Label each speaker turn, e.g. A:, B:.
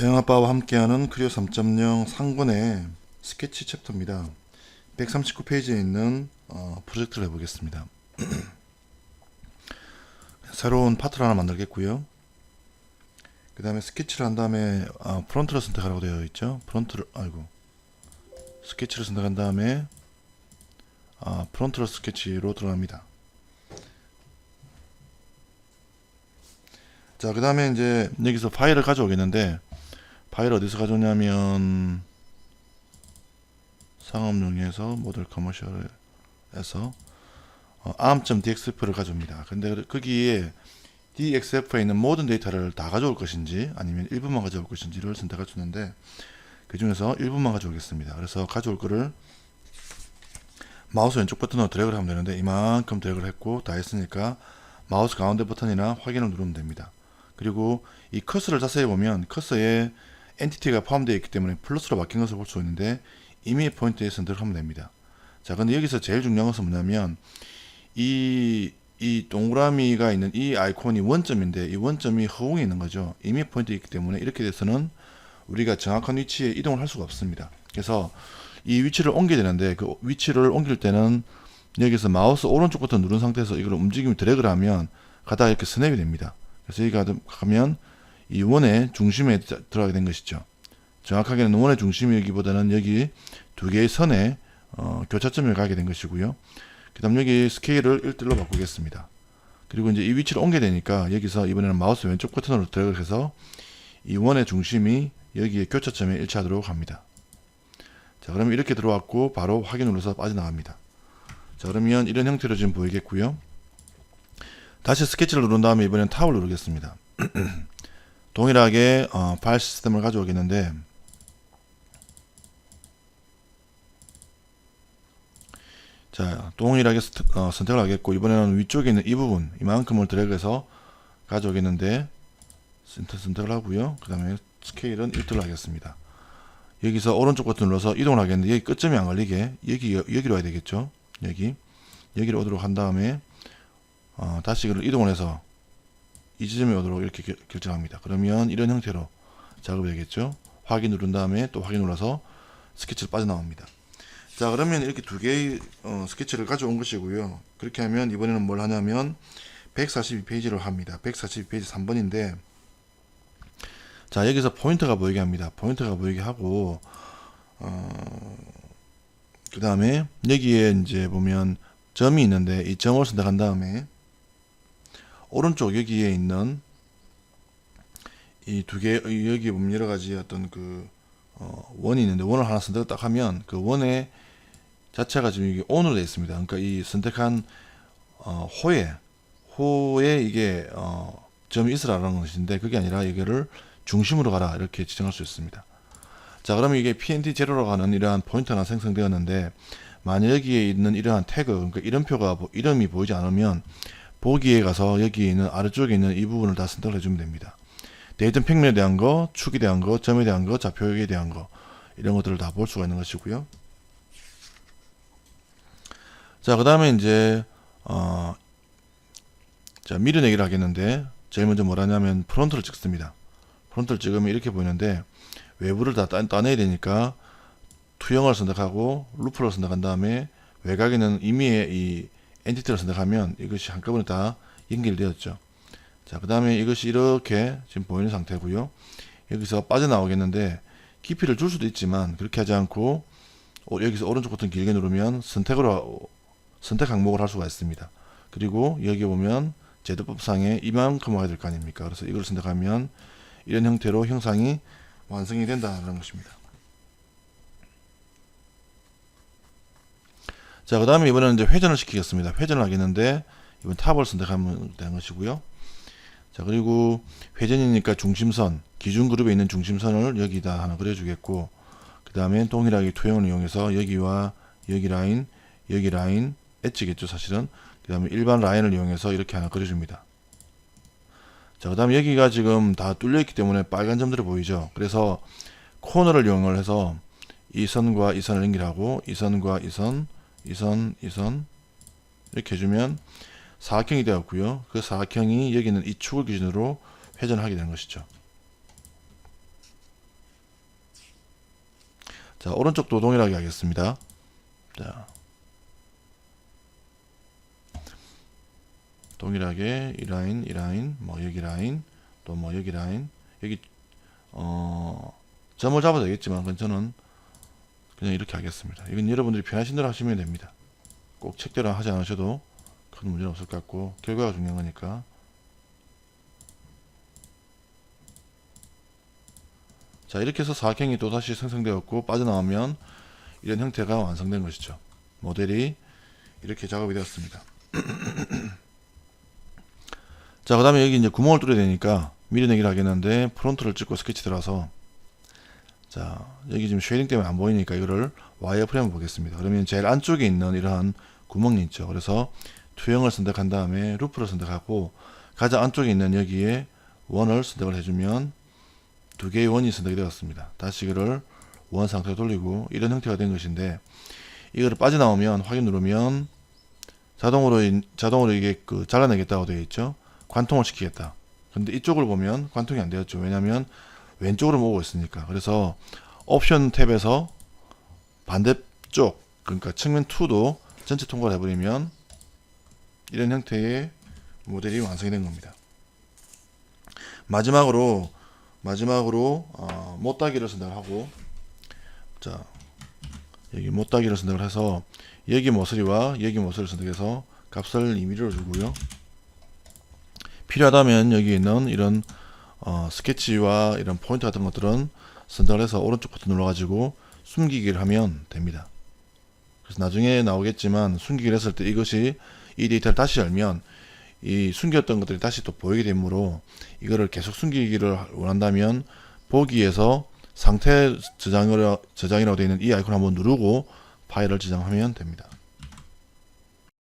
A: 재영 아빠와 함께하는 크리오 3.0 상권의 스케치 챕터입니다. 139페이지에 있는 어, 프로젝트를 해보겠습니다. 새로운 파트를 하나 만들겠고요. 그 다음에 스케치를 한 다음에 어, 프론트를 선택하라고 되어 있죠. 프론트를 아이고 스케치를 선택한 다음에 아, 프론트를 스케치로 들어갑니다. 자, 그 다음에 이제 여기서 파일을 가져오겠는데 파일 어디서 가져오냐면 상업용에서 모델 커머셜에서 어, arm.dxf를 가져옵니다. 근데 거기에 dxf에 있는 모든 데이터를 다 가져올 것인지 아니면 일부만 가져올 것인지를 선택할 수 있는데 그 중에서 일부만 가져오겠습니다. 그래서 가져올 거를 마우스 왼쪽 버튼으로 드래그를 하면 되는데 이만큼 드래그를 했고 다 했으니까 마우스 가운데 버튼이나 확인을 누르면 됩니다. 그리고 이 커서를 자세히 보면 커서에 엔티티가 포함되어 있기 때문에 플러스로 바뀐 것을 볼 수 있는데 이미 포인트에 선택하면 됩니다. 자, 근데 여기서 제일 중요한 것은 뭐냐면 이, 이 동그라미가 있는 이 아이콘이 원점인데 이 원점이 허공에 있는 거죠. 이미 포인트에 있기 때문에 이렇게 돼서는 우리가 정확한 위치에 이동을 할 수가 없습니다. 그래서 이 위치를 옮겨야 되는데 그 위치를 옮길 때는 여기서 마우스 오른쪽 버튼 누른 상태에서 이걸 움직이면 드래그를 하면 가다가 이렇게 스냅이 됩니다. 그래서 여기 가면 이 원의 중심에 들어가게 된 것이죠. 정확하게는 원의 중심이기보다는 여기 두 개의 선의 어, 교차점을 가게 된 것이고요. 그 다음 여기 스케일을 1대1로 바꾸겠습니다. 그리고 이제 이 위치를 옮겨야 되니까 여기서 이번에는 마우스 왼쪽 버튼으로 드래그를 해서 이 원의 중심이 여기에 교차점에 일치하도록 합니다. 자 그러면 이렇게 들어왔고 바로 확인 눌러서 빠져나갑니다. 자 그러면 이런 형태로 지금 보이겠고요. 다시 스케치를 누른 다음에 이번엔 탑을 누르겠습니다. 동일하게 어, 파일 시스템을 가져오겠는데 자 동일하게 스, 어, 선택을 하겠고 이번에는 위쪽에 있는 이 부분 이만큼을 드래그해서 가져오겠는데 센터 선택을 하고요. 그 다음에 스케일은 1도로 하겠습니다. 여기서 오른쪽 버튼 눌러서 이동을 하겠는데 여기 끝점이 안 걸리게 여기 여기로 와야 되겠죠? 여기. 여기로 오도록 한 다음에 어, 다시 이걸 이동을 해서 이 지점에 오도록 이렇게 결, 결정합니다. 그러면 이런 형태로 작업이 되겠죠. 확인 누른 다음에 또 확인 눌러서 스케치를 빠져나옵니다. 자 그러면 이렇게 두 개의 어, 스케치를 가져온 것이고요. 그렇게 하면 이번에는 뭘 하냐면 142페이지를 합니다. 142페이지 3번인데 자 여기서 포인트가 보이게 합니다. 포인트가 보이게 하고 어, 그 다음에 여기에 이제 보면 점이 있는데 이 점을 선택한 다음에 오른쪽 여기에 있는 이 두 개 여기 보면 여러 가지 어떤 그 어, 원이 있는데 원을 하나 선택 딱 하면 그 원의 자체가 지금 이게 ON으로 되어 있습니다. 그러니까 이 선택한 어, 호에 호에 이게 어, 점이 있으라는 것인데 그게 아니라 이거를 중심으로 가라 이렇게 지정할 수 있습니다. 자 그러면 이게 PND 제로로 가는 이러한 포인트가 생성되었는데 만약 여기에 있는 이러한 태그 그러니까 이름표가 이름이 보이지 않으면 보기에 가서 여기 있는 아래쪽에 있는 이 부분을 다 선택을 해주면 됩니다. 데이터 평면에 대한 거, 축에 대한 거, 점에 대한 거, 좌표에 대한 거 이런 것들을 다 볼 수가 있는 것이고요. 자, 그 다음에 이제 어, 자 밀어내기를 하겠는데 제일 먼저 뭐라냐면 프론트를 찍습니다. 프론트를 찍으면 이렇게 보이는데 외부를 다 따, 내야 되니까 투영을 선택하고 루프를 선택한 다음에 외곽에는 이미의 이 엔티티를 선택하면 이것이 한꺼번에 다 연결되었죠. 자, 그 다음에 이것이 이렇게 지금 보이는 상태고요. 여기서 빠져나오겠는데 깊이를 줄 수도 있지만 그렇게 하지 않고 여기서 오른쪽 버튼 길게 누르면 선택으로 선택 항목을 할 수가 있습니다. 그리고 여기 보면 제도법상에 이만큼 와야 될 거 아닙니까? 그래서 이걸 선택하면 이런 형태로 형상이 완성이 된다는 것입니다. 자, 그 다음에 이번에는 이제 회전을 시키겠습니다. 회전을 하겠는데, 이번 탑을 선택하면 되는 것이고요. 자, 그리고 회전이니까 중심선, 기준 그룹에 있는 중심선을 여기다 하나 그려주겠고, 그 다음에 동일하게 투영을 이용해서 여기와 여기 라인, 여기 라인, 엣지겠죠, 사실은. 그 다음에 일반 라인을 이용해서 이렇게 하나 그려줍니다. 자, 그 다음에 여기가 지금 다 뚫려있기 때문에 빨간 점들이 보이죠. 그래서 코너를 이용을 해서 이 선과 이 선을 연결하고, 이 선과 이 선, 이선, 이선 이렇게 해주면 사각형이 되었고요. 그 사각형이 여기는 이 축을 기준으로 회전하게 되는 것이죠. 자, 오른쪽도 동일하게 하겠습니다. 자. 동일하게 이 라인, 이 라인, 뭐 여기 라인, 또 뭐 여기 라인, 여기 어 점을 잡아도 되겠지만 그건 저는 그냥 이렇게 하겠습니다. 이건 여러분들이 편하신 대로 하시면 됩니다. 꼭 책대로 하지 않으셔도 큰 문제는 없을 것 같고 결과가 중요한 거니까 자 이렇게 해서 사각형이 또다시 생성되었고 빠져나오면 이런 형태가 완성된 것이죠 모델이 이렇게 작업이 되었습니다 자 그 다음에 여기 이제 구멍을 뚫어야 되니까 밀어내기를 하겠는데 프론트를 찍고 스케치 들어서 자 여기 지금 쉐이딩 때문에 안 보이니까 이거를 와이어 프레임을 보겠습니다 그러면 제일 안쪽에 있는 이러한 구멍이 있죠 그래서 투영을 선택한 다음에 루프를 선택하고 가장 안쪽에 있는 여기에 원을 선택을 해주면 두 개의 원이 선택이 되었습니다. 다시 이거를 원 상태로 돌리고 이런 형태가 된 것인데 이거를 빠져나오면 확인 누르면 자동으로 인- 자동으로 이게 그 잘라내겠다고 되어 있죠. 관통을 시키겠다. 근데 이쪽을 보면 관통이 안 되었죠. 왜냐하면 왼쪽으로 모으고 있으니까. 그래서 옵션 탭에서 반대쪽 그러니까 측면 2도 전체 통과를 해버리면 이런 형태의 모델이 완성이 된 겁니다. 마지막으로 마지막으로 어, 못따기를 선택하고 자 여기 못따기를 선택을 해서 여기 모서리와 여기 모서리를 선택해서 값을 2mm로 주고요 필요하다면 여기 있는 이런 어, 스케치와 이런 포인트 같은 것들은 선택을 해서 오른쪽 버튼 눌러가지고 숨기기를 하면 됩니다 그래서 나중에 나오겠지만 숨기기를 했을 때 이것이 이 데이터를 다시 열면 이 숨겼던 것들이 다시 또 보이게 되므로 이거를 계속 숨기기를 원한다면 보기에서 상태 저장이라, 저장이라고 되어 있는 이 아이콘 한번 누르고 파일을 저장하면 됩니다.